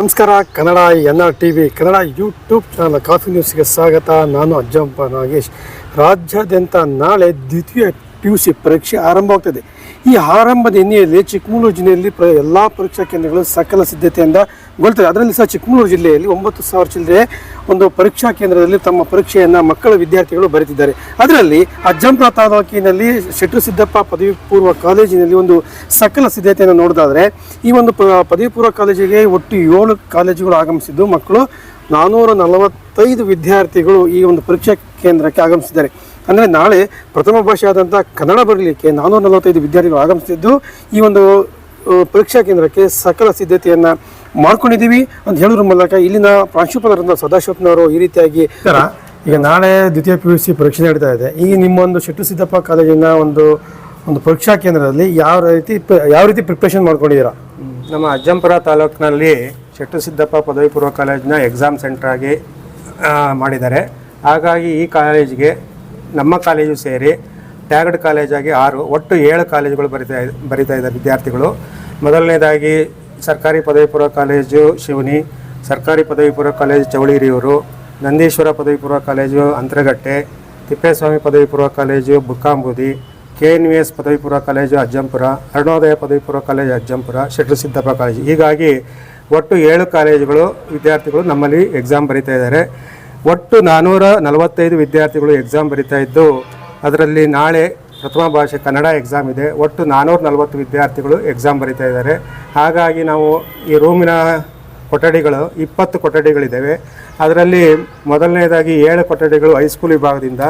ನಮಸ್ಕಾರ, Kannada N R T V Kannada YouTube channel coffee ನ್ಯೂಸ್ಗೆ ಸ್ವಾಗತ. ನಾನು ಅಜ್ಜಂಪ ನಾಗೇಶ್. ರಾಜ್ಯಾದ್ಯಂತ ನಾಳೆ ದ್ವಿತೀಯ ಪಿ ಯು ಸಿ ಪರೀಕ್ಷೆ ಆರಂಭವಾಗ್ತದೆ. ಈ ಆರಂಭದ ಹಿನ್ನೆಲೆಯಲ್ಲಿ ಚಿಕ್ಕಮಗಳೂರು ಜಿಲ್ಲೆಯಲ್ಲಿ ಪ್ರ ಎಲ್ಲ ಪರೀಕ್ಷಾ ಕೇಂದ್ರಗಳು ಸಕಲ ಸಿದ್ಧತೆಯಿಂದ ಗೊಳ್ತವೆ ಅದರಲ್ಲಿ ಸಹ ಚಿಕ್ಕಮಗಳೂರು ಜಿಲ್ಲೆಯಲ್ಲಿ ಒಂಬತ್ತು ಸಾವಿರ ಚಿಲ್ಲರೆ ಒಂದು ಪರೀಕ್ಷಾ ಕೇಂದ್ರದಲ್ಲಿ ತಮ್ಮ ಪರೀಕ್ಷೆಯನ್ನು ಮಕ್ಕಳ ವಿದ್ಯಾರ್ಥಿಗಳು ಬರೆದಿದ್ದಾರೆ ಅದರಲ್ಲಿ ಅಜ್ಜಂಪುರ ತಾಲೂಕಿನಲ್ಲಿ ಶೆಟ್ರು ಸಿದ್ದಪ್ಪ ಪದವಿ ಪೂರ್ವ ಕಾಲೇಜಿನಲ್ಲಿ ಒಂದು ಸಕಲ ಸಿದ್ಧತೆಯನ್ನು ನೋಡೋದಾದರೆ, ಈ ಒಂದು ಪದವಿ ಪೂರ್ವ ಕಾಲೇಜಿಗೆ ಒಟ್ಟು ಏಳು ಕಾಲೇಜುಗಳು ಆಗಮಿಸಿದ್ದು, ಮಕ್ಕಳು ನಾನ್ನೂರ ನಲವತ್ತೈದು ವಿದ್ಯಾರ್ಥಿಗಳು ಈ ಒಂದು ಪರೀಕ್ಷಾ ಕೇಂದ್ರಕ್ಕೆ ಆಗಮಿಸಿದ್ದಾರೆ. ಅಂದರೆ ನಾಳೆ ಪ್ರಥಮ ಭಾಷೆ ಆದಂಥ ಕನ್ನಡ ಬರಲಿಕ್ಕೆ ನಾನ್ನೂರ ನಲವತ್ತೈದು ವಿದ್ಯಾರ್ಥಿಗಳು ಆಗಮಿಸುತ್ತಿದ್ದು ಈ ಒಂದು ಪರೀಕ್ಷಾ ಕೇಂದ್ರಕ್ಕೆ ಸಕಲ ಸಿದ್ಧತೆಯನ್ನು ಮಾಡ್ಕೊಂಡಿದ್ದೀವಿ. ಅಂತ ಹೇಳೋದ್ರ ಮೂಲಕ ಇಲ್ಲಿನ ಪ್ರಾಂಶುಪಾಲರಾದ ಸದಾಶಿವಪ್ಪನವರು ಈ ರೀತಿಯಾಗಿ ಈಗ ನಾಳೆ ದ್ವಿತೀಯ ಪಿ ಯು ಸಿ ಪರೀಕ್ಷೆ ನಡೀತಾ ಇದೆ. ಈಗ ನಿಮ್ಮ ಒಂದು ಶೆಟ್ಟು ಸಿದ್ದಪ್ಪ ಕಾಲೇಜಿನ ಒಂದು ಒಂದು ಪರೀಕ್ಷಾ ಕೇಂದ್ರದಲ್ಲಿ ಯಾವ ರೀತಿ ಯಾವ ರೀತಿ ಪ್ರಿಪ್ರೇಷನ್ ಮಾಡ್ಕೊಂಡಿದ್ದೀರಾ? ನಮ್ಮ ಅಜ್ಜಂಪುರ ತಾಲೂಕಿನಲ್ಲಿ ಶೆಟ್ಟು ಸಿದ್ದಪ್ಪ ಪದವಿ ಪೂರ್ವ ಕಾಲೇಜಿನ ಎಕ್ಸಾಮ್ ಸೆಂಟ್ರಾಗಿ ಆಗಿ ಮಾಡಿದ್ದಾರೆ. ಹಾಗಾಗಿ ಈ ಕಾಲೇಜಿಗೆ ನಮ್ಮ ಕಾಲೇಜು ಸೇರಿ ಟ್ಯಾಗಡ್ ಕಾಲೇಜಾಗಿ ಆರು, ಒಟ್ಟು ಏಳು ಕಾಲೇಜುಗಳು ಬರಿತಾ ಬರಿತಾ ಇದ್ದಾರೆ ವಿದ್ಯಾರ್ಥಿಗಳು. ಮೊದಲನೇದಾಗಿ ಸರ್ಕಾರಿ ಪದವಿ ಪೂರ್ವ ಕಾಲೇಜು ಶಿವನಿ, ಸರ್ಕಾರಿ ಪದವಿ ಪೂರ್ವ ಕಾಲೇಜು ಚೌಳಿರಿಯೂರು ನಂದೀಶ್ವರ ಪದವಿ ಪೂರ್ವ ಕಾಲೇಜು ಅಂತರಗಟ್ಟೆ, ತಿಪ್ಪೇಸ್ವಾಮಿ ಪದವಿ ಪೂರ್ವ college Bukkambudi, K N V S ಪದವಿ ಪೂರ್ವ ಕಾಲೇಜು ಅಜ್ಜಂಪುರ, ಅರುಣೋದಯ ಪದವಿ ಪೂರ್ವ ಕಾಲೇಜು ಅಜ್ಜಂಪುರ ಶೆಟ್ರು ಸಿದ್ದಪ್ಪ ಕಾಲೇಜು. ಹೀಗಾಗಿ ಒಟ್ಟು ಏಳು ಕಾಲೇಜುಗಳು ವಿದ್ಯಾರ್ಥಿಗಳು ನಮ್ಮಲ್ಲಿ ಎಕ್ಸಾಮ್ ಬರೀತಾ ಇದ್ದಾರೆ. ಒಟ್ಟು ನಾನ್ನೂರ ನಲವತ್ತೈದು ವಿದ್ಯಾರ್ಥಿಗಳು ಎಕ್ಸಾಮ್ ಬರಿತಾ ಇದ್ದು, ಅದರಲ್ಲಿ ನಾಳೆ ಪ್ರಥಮ ಭಾಷೆ ಕನ್ನಡ ಎಕ್ಸಾಮ್ ಇದೆ. ಒಟ್ಟು ನಾನ್ನೂರ ನಲವತ್ತು ವಿದ್ಯಾರ್ಥಿಗಳು ಎಕ್ಸಾಮ್ ಬರಿತಾ ಇದ್ದಾರೆ. ಹಾಗಾಗಿ ನಾವು ಈ ರೂಮಿನ ಕೊಠಡಿಗಳು ಇಪ್ಪತ್ತು ಕೊಠಡಿಗಳಿದ್ದಾವೆ. ಅದರಲ್ಲಿ ಮೊದಲನೇದಾಗಿ ಏಳು ಕೊಠಡಿಗಳು ಹೈಸ್ಕೂಲ್ ವಿಭಾಗದಿಂದ,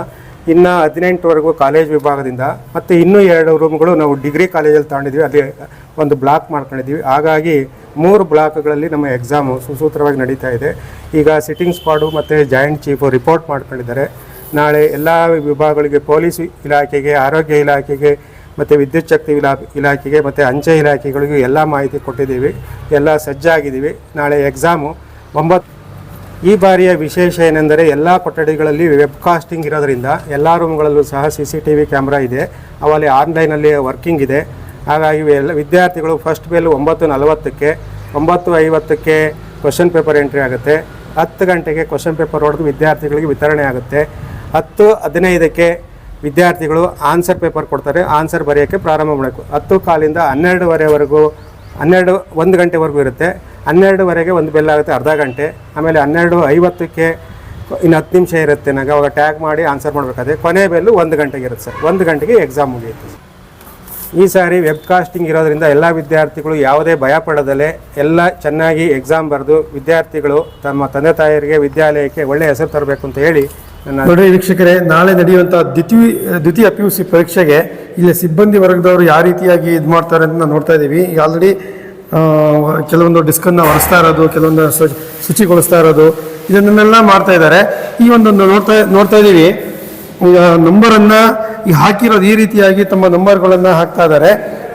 ಇನ್ನು ಹದಿನೆಂಟುವರೆಗೂ ಕಾಲೇಜ್ ವಿಭಾಗದಿಂದ, ಮತ್ತು ಇನ್ನೂ ಎರಡು ರೂಮ್ಗಳು ನಾವು ಡಿಗ್ರಿ ಕಾಲೇಜಲ್ಲಿ ತಗೊಂಡಿದ್ವಿ ಅಲ್ಲಿ ಒಂದು ಬ್ಲಾಕ್ ಮಾಡ್ಕೊಂಡಿದ್ದೀವಿ. ಹಾಗಾಗಿ ಮೂರು ಬ್ಲಾಕ್ಗಳಲ್ಲಿ ನಮ್ಮ ಎಕ್ಸಾಮು ಸುಸೂತ್ರವಾಗಿ ನಡೀತಾ ಇದೆ. ಈಗ ಸಿಟ್ಟಿಂಗ್ ಸ್ಕ್ವಾಡು ಮತ್ತು ಜಾಯಿಂಟ್ ಚೀಫು ರಿಪೋರ್ಟ್ ಮಾಡ್ಕೊಂಡಿದ್ದಾರೆ. ನಾಳೆ ಎಲ್ಲ ವಿಭಾಗಗಳಿಗೆ ಪೊಲೀಸ್ ಇಲಾಖೆಗೆ, ಆರೋಗ್ಯ ಇಲಾಖೆಗೆ, ಮತ್ತು ವಿದ್ಯುತ್ ಶಕ್ತಿ ಇಲಾ, ಇಲಾಖೆಗೆ, ಮತ್ತು ಅಂಚೆ ಇಲಾಖೆಗಳಿಗೂ ಎಲ್ಲ ಮಾಹಿತಿ ಕೊಟ್ಟಿದ್ದೀವಿ. ಎಲ್ಲ ಸಜ್ಜಾಗಿದ್ದೀವಿ. ನಾಳೆ ಎಕ್ಸಾಮು ಒಂಬತ್ತು ಈ ಬಾರಿಯ ವಿಶೇಷ ಏನೆಂದರೆ ಎಲ್ಲ ಕೊಠಡಿಗಳಲ್ಲಿ ವೆಬ್ ಕಾಸ್ಟಿಂಗ್ ಇರೋದರಿಂದ ಎಲ್ಲ ರೂಮ್ಗಳಲ್ಲೂ ಸಹ C C T V camera ಇದೆ ಅವಲ್ಲಿ ಆನ್ಲೈನಲ್ಲಿ ವರ್ಕಿಂಗ್ ಇದೆ. ಹಾಗಾಗಿ ಎಲ್ಲ ವಿದ್ಯಾರ್ಥಿಗಳು ಫಸ್ಟ್ ಬೇಲ್ ಒಂಬತ್ತು ನಲವತ್ತಕ್ಕೆ, ಒಂಬತ್ತು ಐವತ್ತಕ್ಕೆ ಕ್ವಶನ್ ಪೇಪರ್ ಎಂಟ್ರಿ ಆಗುತ್ತೆ. ಹತ್ತು ಗಂಟೆಗೆ ಕ್ವಶನ್ ಪೇಪರ್ ಹೊಡೆದು ವಿದ್ಯಾರ್ಥಿಗಳಿಗೆ ವಿತರಣೆ ಆಗುತ್ತೆ. ಹತ್ತು ಹದಿನೈದಕ್ಕೆ ವಿದ್ಯಾರ್ಥಿಗಳು ಆನ್ಸರ್ ಪೇಪರ್ ಕೊಡ್ತಾರೆ. ಆನ್ಸರ್ ಬರೆಯೋಕ್ಕೆ ಪ್ರಾರಂಭ ಮಾಡಬೇಕು. ಹತ್ತು ಕಾಲಿಂದ ಹನ್ನೆರಡುವರೆವರೆಗೂ, ಹನ್ನೆರಡು, ಒಂದು ಗಂಟೆವರೆಗೂ ಇರುತ್ತೆ. ಹನ್ನೆರಡುವರೆಗೆ ಒಂದು ಬೆಲ್ ಆಗುತ್ತೆ, ಅರ್ಧ ಗಂಟೆ. ಆಮೇಲೆ ಹನ್ನೆರಡು ಐವತ್ತಕ್ಕೆ ಇನ್ನು ಹತ್ತು ನಿಮಿಷ ಇರುತ್ತೆ. ನನಗೆ ಅವಾಗ ಟ್ಯಾಗ್ ಮಾಡಿ ಆನ್ಸರ್ ಮಾಡಬೇಕಾದ್ರೆ ಕೊನೆ ಬೆಲ್ಲು ಒಂದು ಗಂಟೆಗೆ ಇರುತ್ತೆ ಸರ್ ಒಂದು ಗಂಟೆಗೆ ಎಕ್ಸಾಮ್ ಮುಗಿಯುತ್ತೆ ಈ ಸಾರಿ ವೆಬ್ ಕಾಸ್ಟಿಂಗ್ ಇರೋದ್ರಿಂದ ಎಲ್ಲ ವಿದ್ಯಾರ್ಥಿಗಳು ಯಾವುದೇ ಭಯ ಪಡದಲೆ ಎಲ್ಲ ಚೆನ್ನಾಗಿ ಎಕ್ಸಾಮ್ ಬರೆದು ವಿದ್ಯಾರ್ಥಿಗಳು ತಮ್ಮ ತಂದೆ ತಾಯಿಯರಿಗೆ ವಿದ್ಯಾಲಯಕ್ಕೆ ಒಳ್ಳೆಯ ಹೆಸರು ತರಬೇಕು ಅಂತ ಹೇಳಿ ನೋಡಿ ವೀಕ್ಷಕರೇ, ನಾಳೆ ನಡೆಯುವಂಥ ದ್ವಿತೀಯ ದ್ವಿತೀಯ ಪಿ ಯು ಸಿ ಪರೀಕ್ಷೆಗೆ ಇಲ್ಲಿ ಸಿಬ್ಬಂದಿ ವರ್ಗದವರು ಯಾವ ರೀತಿಯಾಗಿ ಇದು ಮಾಡ್ತಾರೆ ಅಂತ ನಾವು ನೋಡ್ತಾ ಇದ್ದೀವಿ ಈಗ ಆಲ್ರೆಡಿ ಕೆಲವೊಂದು ಡಿಸ್ಕನ್ನು ಒರೆಸ್ತಾ ಇರೋದು, ಕೆಲವೊಂದು ಶುಚಿಗೊಳಿಸ್ತಾ ಇರೋದು, ಇದನ್ನೆಲ್ಲ ಮಾಡ್ತಾ ಇದ್ದಾರೆ. ಈ ಒಂದೊಂದು ನೋಡ್ತಾ ನೋಡ್ತಾ ಇದ್ದೀವಿ ನಂಬರನ್ನು ಈ ಹಾಕಿರೋದು ಈ ರೀತಿಯಾಗಿ ತಮ್ಮ ನಂಬರ್ಗಳನ್ನು ಹಾಕ್ತಾ ಇದ್ದಾರೆ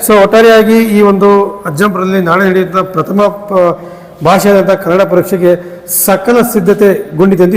ಸೊ ಒಟ್ಟಾರೆಯಾಗಿ ಈ ಒಂದು ಅಜ್ಜಂಪುರದಲ್ಲಿ ನಾಳೆ ನಡೆಯುವಂಥ ಪ್ರಥಮ ಭಾಷೆಯಾದಂಥ ಕನ್ನಡ ಪರೀಕ್ಷೆಗೆ ಸಕಲ ಸಿದ್ಧತೆ ಎಂದು.